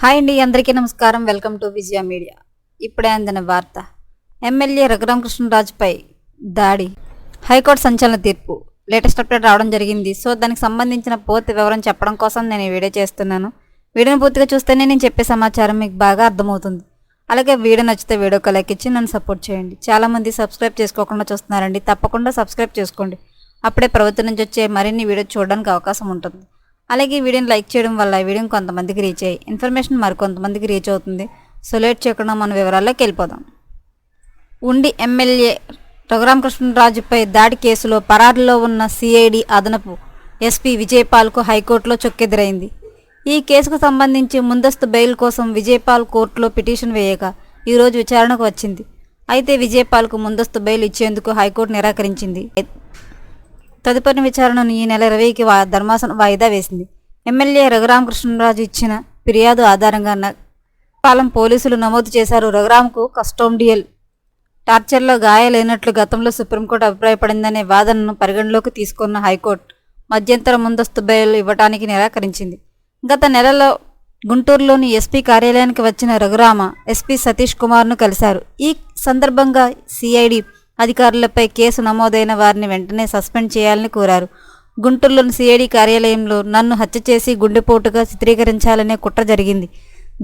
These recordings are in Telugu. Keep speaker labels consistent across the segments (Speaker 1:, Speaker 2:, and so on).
Speaker 1: హాయ్ అండి అందరికీ నమస్కారం. Welcome to Vijaya media. ఇప్పుడే అందిన వార్త. ఎమ్మెల్యే రఘురామకృష్ణరాజుపై దాడి. హైకోర్టు సంచలన తీర్పు. లేటెస్ట్ అప్డేట్ రావడం జరిగింది. సో దానికి సంబంధించిన పూర్తి వివరం చెప్పడం కోసం నేను ఈ వీడియో చేస్తున్నాను. వీడియోని పూర్తిగా చూస్తేనే నేను చెప్పే సమాచారం మీకు బాగా అర్థమవుతుంది. అలాగే వీడియో నచ్చితే వీడియోకి లైక్ ఇచ్చి నన్ను సపోర్ట్ చేయండి. చాలామంది సబ్స్క్రైబ్ చేసుకోకుండా చూస్తున్నారండి. తప్పకుండా సబ్స్క్రైబ్ చేసుకోండి. అప్పుడే ప్రభుత్వం నుంచి వచ్చే మరిన్ని వీడియో చూడడానికి అవకాశం ఉంటుంది. అలాగే వీడియోని లైక్ చేయడం వల్ల ఈ వీడియోని కొంతమందికి రీచ్ అయ్యి ఇన్ఫర్మేషన్ మరికొంతమందికి రీచ్ అవుతుంది. సో లేట్ చేయకుండా మన వివరాల్లోకి వెళ్ళిపోదాం. ఉండి ఎమ్మెల్యే రఘురామకృష్ణరాజుపై దాడి కేసులో పరారులో ఉన్న సిఐడి అదనపు ఎస్పీ విజయపాల్కు హైకోర్టులో చొక్కెదురైంది ఈ కేసుకు సంబంధించి ముందస్తు బెయిల్ కోసం విజయపాల్ కోర్టులో పిటిషన్ వేయగా ఈరోజు విచారణకు వచ్చింది. అయితే విజయపాల్కు ముందస్తు బెయిల్ ఇచ్చేందుకు హైకోర్టు నిరాకరించింది. తదుపరి విచారణను ఈ నెల ఇరవైకి వా ధర్మాసనం వాయిదా వేసింది. ఎమ్మెల్యే రఘురామకృష్ణరాజు ఇచ్చిన ఫిర్యాదు ఆధారంగా న- పోలీసులు నమోదు చేశారు. రఘురామ్కు కస్టోమ్డియల్ టార్చర్లో గాయాలైనట్లు గతంలో సుప్రీంకోర్టు అభిప్రాయపడిందనే వాదనను పరిగణలోకి తీసుకున్న హైకోర్టు మధ్యంతర ముందస్తు బెయిల్ ఇవ్వటానికి నిరాకరించింది. గత నెలలో గుంటూరులోని ఎస్పీ కార్యాలయానికి వచ్చిన రఘురామ ఎస్పీ సతీష్ కుమార్ను కలిశారు. ఈ సందర్భంగా సిఐడి అధికారులపై కేసు నమోదైన వారిని వెంటనే సస్పెండ్ చేయాలని కోరారు. గుంటూరులోని సిఐడి కార్యాలయంలో నన్ను హత్య చేసి గుండెపోటుగా చిత్రీకరించాలనే కుట్ర జరిగింది.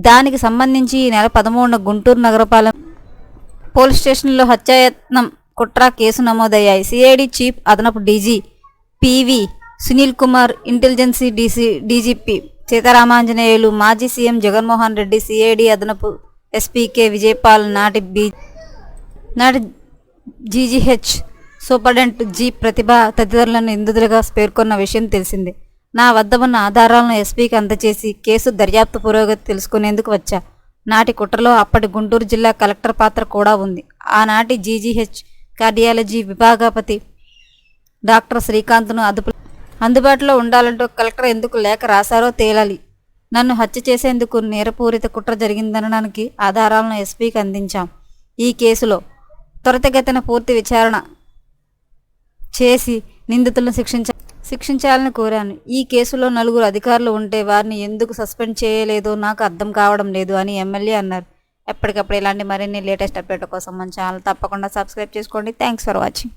Speaker 1: దానికి సంబంధించి ఈ నెల పదమూడున గుంటూరు నగరపాలెం పోలీస్ స్టేషన్లో హత్యాయత్నం కుట్ర కేసు నమోదయ్యాయి. సిఐడి చీఫ్ అదనపు DG PV Sunil Kumar intelligence DC DGP Seetharamanjaneyulu మాజీ సీఎం జగన్మోహన్ రెడ్డి సిఐడి అదనపు ఎస్పీకే విజయపాల్ నాటి బీ నాటి జీజీహెచ్ సూపరింటెండెంట్ జి ప్రతిభ తదితరులను నిందితులుగా పేర్కొన్న విషయం తెలిసిందే. నా వద్ద ఉన్న ఆధారాలను ఎస్పీకి అందజేసి కేసు దర్యాప్తు పురోగతి తెలుసుకునేందుకు వచ్చా. నాటి కుట్రలో అప్పటి గుంటూరు జిల్లా కలెక్టర్ పాత్ర కూడా ఉంది. ఆనాటి జీజీహెచ్ కార్డియాలజీ విభాగపతి డాక్టర్ శ్రీకాంత్ను అదుపు అందుబాటులో ఉండాలంటూ కలెక్టర్ ఎందుకు లేఖ రాశారో తేలాలి. నన్ను హత్య చేసేందుకు నేరపూరిత కుట్ర జరిగిందనడానికి ఆధారాలను ఎస్పీకి అందించాం. ఈ కేసులో త్వరితగతిన పూర్తి విచారణ చేసి నిందితులను శిక్షించ శిక్షించాలని కోరాను. ఈ కేసులో నలుగురు అధికారులు ఉంటే వారిని ఎందుకు సస్పెండ్ చేయలేదో నాకు అర్థం కావడం లేదు అని ఎమ్మెల్యే అన్నారు. ఎప్పటికప్పుడు ఇలాంటి మరిన్ని లేటెస్ట్ అప్డేట్ కోసం మన ఛానల్ తప్పకుండా సబ్స్క్రైబ్ చేసుకోండి. Thanks for watching.